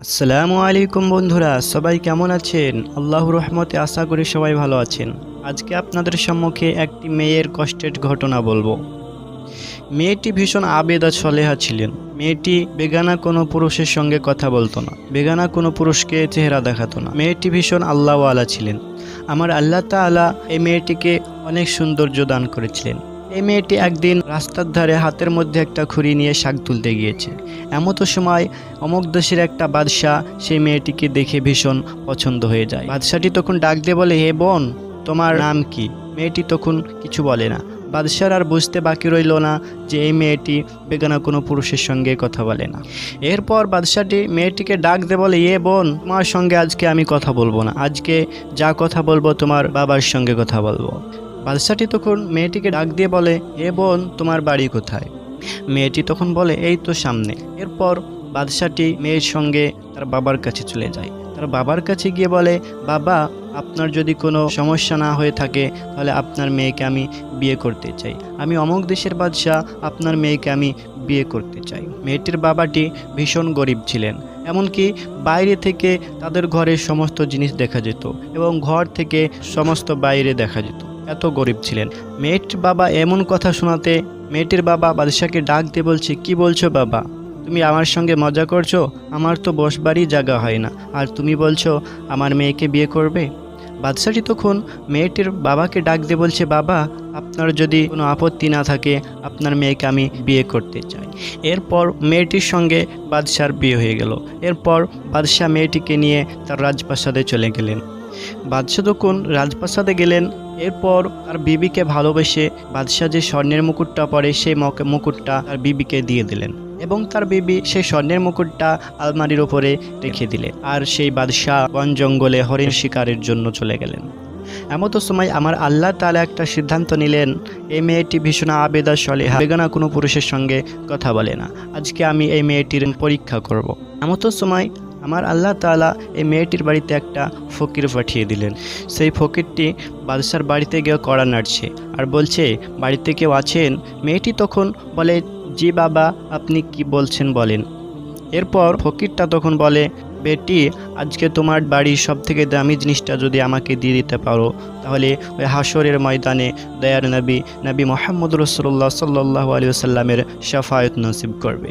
আসসালামু আলাইকুম বন্ধুরা, সবাই কেমন আছেন? আল্লাহ রহমতে আশা করি সবাই ভালো আছেন। আজকে আপনাদের সম্মুখে একটি মেয়ের কষ্টের ঘটনা বলব। মেয়েটি ভীষণ আবেদা সলেহা ছিলেন। মেয়েটি বেগানা কোনো পুরুষের সঙ্গে কথা বলতো না। বেগানা কোনো পুরুষকে চেহারা দেখাতো না। মেয়েটি ভীষণ আল্লাহওয়ালা ছিলেন। আমার আল্লাহ তাআলা এই মেয়েটিকে অনেক সৌন্দর্য দান করেছিলেন। এই মেয়েটি একদিন রাস্তার ধারে হাতের মধ্যে একটা খুরি নিয়ে শাক তুলতে গিয়েছে। এমতো সময় অমুক দেশের একটা বাদশাহ সেই মেয়েটিকে দেখে ভীষণ পছন্দ হয়ে যায়। বাদশাহটি তখন ডাক দিয়ে বলে, হে বোন, তোমার নাম কি? মেয়েটি তখন কিছু বলে না। বাদশার আর বুঝতে বাকি রইল না যে এই মেয়েটি বেগানা কোনো পুরুষের সঙ্গে কথা বলে না। এরপর বাদশাটি মেয়েটিকে ডাক দে বলে, এ বোন, তোমার সঙ্গে আজকে আমি কথা বলব না। আজকে যা কথা বলব তোমার বাবার সঙ্গে কথা বলব। বাদশাটি তখন মেয়েটিকে ডাক দিয়ে বলে, এ বোন, তোমার বাড়ি কোথায়? মেয়েটি তখন বলে, এই তো সামনে। এরপর বাদশাটি মেয়ের সঙ্গে তার বাবার কাছে চলে যায়। তার বাবার কাছে গিয়ে বলে, বাবা, আপনার যদি কোনো সমস্যা না হয়ে থাকে, তাহলে আপনার মেয়েকে আমি বিয়ে করতে চাই। আমি অমুক দেশের বাদশাহ, আপনার মেয়েকে আমি বিয়ে করতে চাই। মেয়েটির বাবাটি ভীষণ গরিব ছিলেন। এমনকি বাইরে থেকে তাদের ঘরের সমস্ত জিনিস দেখা যেত এবং ঘর থেকে সমস্ত বাইরে দেখা যেত। এত গরিব ছিলেন। মেয়েটির বাবা এমন কথা শোনাতে মেয়েটির বাবা বাদশাকে ডাক দিয়ে বলছে, কি বলছো বাবা? তুমি আমার সঙ্গে মজা করছ? আমার তো বসবারই জায়গা হয় না। আর তুমি বলছো, আমার মেয়েকে বিয়ে করবে? বাদশাটি তখন মেয়েটির বাবাকে ডাক দিয়ে বলছে, বাবা, আপনার যদি কোনো আপত্তি না থাকে, আপনার মেয়েকে আমি বিয়ে করতে চাই। এরপর মেয়েটির সঙ্গে বাদশার বিয়ে হয়ে গেল। এরপর বাদশাহ মেয়েটিকে নিয়ে তার রাজপ্রাসাদে চলে গেলেন। বাদশাহ তখন রাজপ্রাসাদে গেলেন। এরপর তার বিবিকে ভালোবেসে বাদশাহ যে স্বর্ণের মুকুটটা পরে সেই মুকুটটা তার বিবিকে দিয়ে দিলেন এবং তার বিবি সেই স্বর্ণের মুকুটটা আলমারির ওপরে রেখে দিলে আর সেই বাদশাহ বন জঙ্গলে হরিণ শিকারের জন্য চলে গেলেন এমতো সময় আমার আল্লাহ তাআলা একটা সিদ্ধান্ত নিলেন, এই মেয়েটি ভীষণ আবেদা সলেহা, বেগানা কোনো পুরুষের সঙ্গে কথা বলে না আজকে আমি এই মেয়েটির পরীক্ষা করব। এমতো সময় আমার আল্লাহ তালা এই মেয়েটির বাড়িতে একটা ফকির পাঠিয়ে দিলেন। সেই ফকিরটি বাদশার বাড়িতে গিয়ে কড়া নাড়ছে আর বলছে, বাড়িতে কেউ আছেন? মেয়েটি তখন বলে, জি বাবা, আপনি কি বলছেন বলেন। এরপর ফকিরটা তখন বলে, বেটি আজকে তোমার বাড়ির সব থেকে দামি জিনিসটা যদি আমাকে দিয়ে দিতে পারো, তাহলে ওই হাসরের ময়দানে দয়ার নবী নবী মোহাম্মদ রসুল্লাহ সাল্লাহ আলী সাল্লামের সাফায়ত নসিব করবে।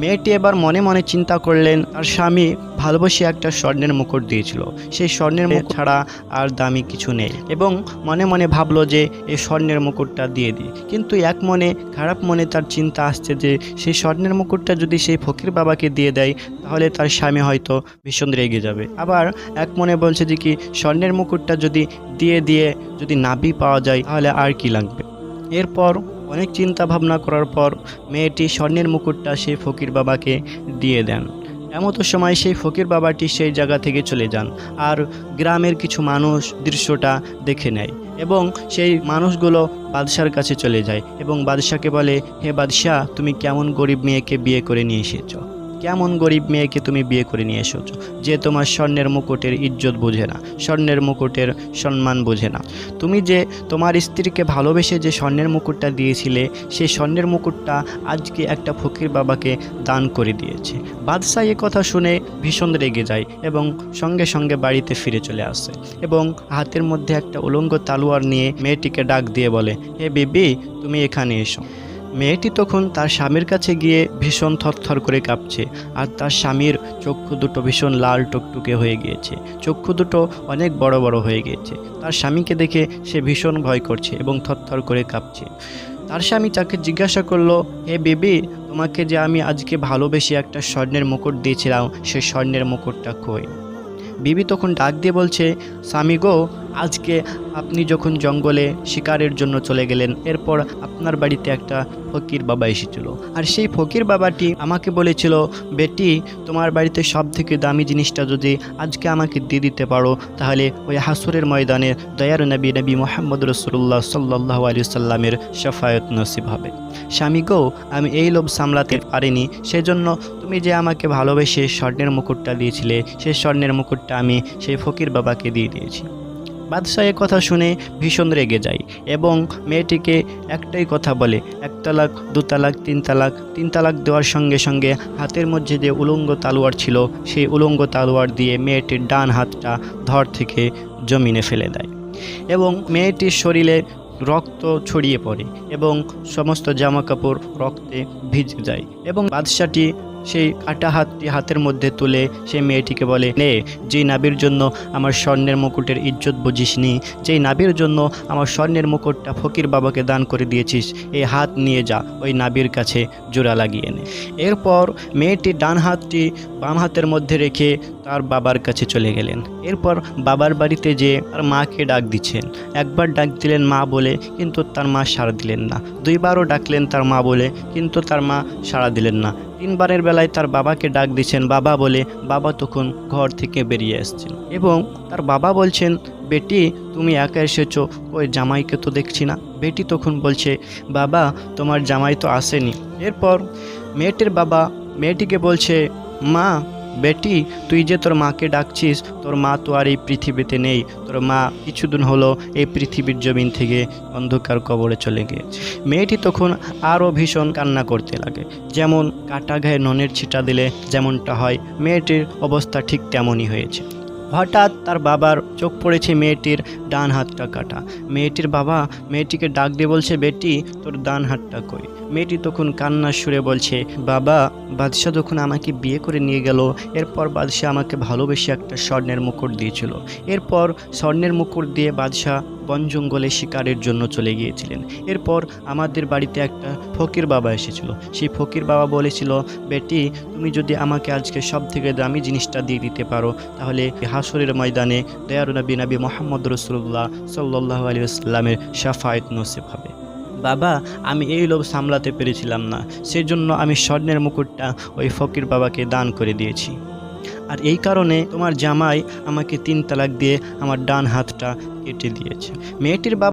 মেয়েটি এবার মনে মনে চিন্তা করলেন, তার স্বামী ভালোবাসে একটা স্বর্ণের মুকুট দিয়েছিল। সেই স্বর্ণের মুকুট ছাড়া আর দামি কিছু নেই এবং মনে মনে ভাবলো যে এই স্বর্ণের মুকুটটা দিয়ে দিই। কিন্তু এক মনে, খারাপ মনে তার চিন্তা আসছে যে সেই স্বর্ণের মুকুটটা যদি সেই ফকির বাবাকে দিয়ে দেয়, তাহলে তার স্বামী হয়তো ভীষণ রেগে যাবে। আবার এক মনে বলছে যে কি, স্বর্ণের মুকুটটা যদি দিয়ে দিয়ে যদি নাবি পাওয়া যায়, তাহলে আর কি লাগবে? এরপর অনেক চিন্তা ভাবনা করার পর মেয়েটি স্বর্ণের মুকুটটা সেই ফকির বাবাকে দিয়ে দেন। এমতো সময় সেই ফকির বাবাটি সেই জায়গা থেকে চলে যান আর গ্রামের কিছু মানুষ দৃশ্যটা দেখে নেয় এবং সেই মানুষগুলো বাদশার কাছে চলে যায় এবং বাদশাকে বলে, হে বাদশাহ, তুমি কেমন গরিব মেয়েকে বিয়ে করে নিয়ে এসেছ? কেমন গরিব মেয়েকে তুমি বিয়ে করে নিয়ে এসেছ? যে তোমার স্বর্ণের মুকুটের ইজ্জত বোঝে না, স্বর্ণের মুকুটের সম্মান বোঝে না। তুমি যে তোমার স্ত্রীকে ভালোবেসে যে স্বর্ণের মুকুটটা দিয়েছিলে, সেই স্বর্ণের মুকুটটা আজকে একটা ফকির বাবাকে দান করে দিয়েছে। বাদশাহ এ কথা শুনে ভীষণ রেগে যায় এবং সঙ্গে সঙ্গে বাড়িতে ফিরে চলে আসে এবং হাতের মধ্যে একটা উলঙ্গ তালোয়ার নিয়ে মেয়েটিকে ডাক দিয়ে বলে, হে বেবি, তুমি এখানে এসো। মেয়েটি তখন তার স্বামীর কাছে গিয়ে ভীষণ থরথর করে কাঁপছে আর তার স্বামীর চক্ষু দুটো ভীষণ লাল টুকটুকে হয়ে গিয়েছে। চক্ষু দুটো অনেক বড় বড় হয়ে গিয়েছে। তার স্বামীকে দেখে সে ভীষণ ভয় করছে এবং থরথর করে কাঁপছে। তার স্বামী তাকে জিজ্ঞাসা করল, হে বেবি, তোমাকে যে আমি আজকে ভালোবেসে একটা স্বর্ণের মুকুট দিয়েছিলাম সেই স্বর্ণের মুকুটটা কই? বিবি তখন ডাক দিয়ে বলছে, স্বামী গো আজকে আপনি যখন জঙ্গলে শিকারের জন্য চলে গেলেন, এরপর আপনার বাড়িতে একটা ফকির বাবা এসেছিল। আর সেই ফকির বাবাটি আমাকে বলেছিল, বেটি, তোমার বাড়িতে সব থেকে দামি জিনিসটা যদি আজকে আমাকে দিয়ে দিতে পারো, তাহলে ওই হাসুরের ময়দানে দয়ার নবী নবী মোহাম্মদ রসুল্লাহ সাল্লাহ আলী সাল্লামের সাফায়ত নসিব হবে। স্বামী গো, আমি এই লোভ সামলাতে পারিনি, সেজন্য তুমি যে আমাকে ভালোবেসে স্বর্ণের মুকুটটা দিয়েছিলে সেই স্বর্ণের মুকুটটা আমি সেই ফকির বাবাকে দিয়ে দিয়েছি। বাদশাহ এ কথা শুনে ভীষণ রেগে যায় এবং মেয়েটিকে একটাই কথা বলে, এক তালাক, দু তালাক, তিন তালাক। তিন তালাক দেওয়ার সঙ্গে সঙ্গে হাতের মধ্যে যে উলঙ্গ তালোয়ার ছিল, সেই উলঙ্গ তালোয়ার দিয়ে মেয়েটির ডান হাতটা ধর থেকে জমিনে ফেলে দেয় এবং মেয়েটির শরীরে রক্ত ছড়িয়ে পড়ে এবং সমস্ত জামা কাপড় রক্তে ভিজে যায় এবং বাদশাটি সেই কাটা হাতটি হাতের মধ্যে তুলে সে মেয়েটিকে বলে, নে, যেই নাবির জন্য আমার স্বর্ণের মুকুটের ইজ্জত বুঝিসনি, যেই নাবির জন্য আমার স্বর্ণের মুকুটটা ফকির বাবাকে দান করে দিয়েছিস, এই হাত নিয়ে যা, ওই নাবির কাছে জোড়া লাগিয়ে নে। এরপর মেয়েটি ডান হাতটি বাম হাতের মধ্যে রেখে তার বাবার কাছে চলে গেলেন। এরপর বাবার বাড়িতে যেয়ে তার মাকে ডাক দিচ্ছেন। একবার ডাক দিলেন মা বলে, কিন্তু তার মা সাড়া দিলেন না। দুইবারও ডাকলেন তার মা বলে, কিন্তু তার মা সাড়া দিলেন না। তিনবারের বেলায় তার বাবাকে ডাক দিচ্ছেন বাবা বলে, বাবা তখন ঘর থেকে বেরিয়ে আসছেন। এবং তার বাবা বলছেন, বেটি, তুমি একা এসেছ, ওই জামাইকে তো দেখছি না। বেটি তখন বলছে, বাবা, তোমার জামাই তো আসেনি। এরপর মেয়েটির বাবা, মেয়েটিকে বলছে, মা বেটি, তুই যে তোর মাকে ডাকছিস, তোর মা তো আর এই পৃথিবীতে নেই। তোর মা কিছুদিন হলো এই পৃথিবীর জমিন থেকে অন্ধকার কবরে চলে গিয়েছে। মেয়েটি তখন আরও ভীষণ কান্না করতে লাগে। যেমন কাটা ঘায়ে ননের ছিটা দিলে যেমনটা হয়, মেয়েটির অবস্থা ঠিক তেমনই হয়েছে। হঠাৎ তার বাবার চোখ পড়েছে মেয়েটির ডান হাতটা কাটা। মেয়েটির বাবা মেয়েটিকে ডাক দিয়ে বলছে, বেটি, তোর ডান হাতটা কই? মেয়েটি তখন কান্নার সুরে বলছে, বাবা বাদশাহ যখন আমাকে বিয়ে করে নিয়ে গেল, এরপর বাদশাহ আমাকে ভালোবেসে একটা স্বর্ণের মুকুট দিয়েছিল। এরপর স্বর্ণের মুকুট দিয়ে বাদশাহ বন জঙ্গলে শিকারের জন্য চলে গিয়েছিলেন। এরপর আমাদের বাড়িতে একটা ফকির বাবা এসেছিল। সেই ফকির বাবা বলেছিল, বেটি, তুমি যদি আমাকে আজকে সব থেকে দামি জিনিসটা দিয়ে দিতে পারো, তাহলে হাসরের ময়দানে দয়ারুনবী নবী মোহাম্মদ রসুল্লাহ সাল্লাহ আলী আসলামের সাফায়ত নসিব হবে। বাবা, আমি এই লোভ সামলাতে পেরেছিলাম না। সেজন্য আমি স্বর্ণের মুকুটটা ওই ফকির বাবাকে দান করে দিয়েছি। আর এই কারণে তোমার জামাই আমাকে তিন তালাক দিয়ে আমার ডান হাতটা কেটে দিয়েছে। মেয়েটির বাবা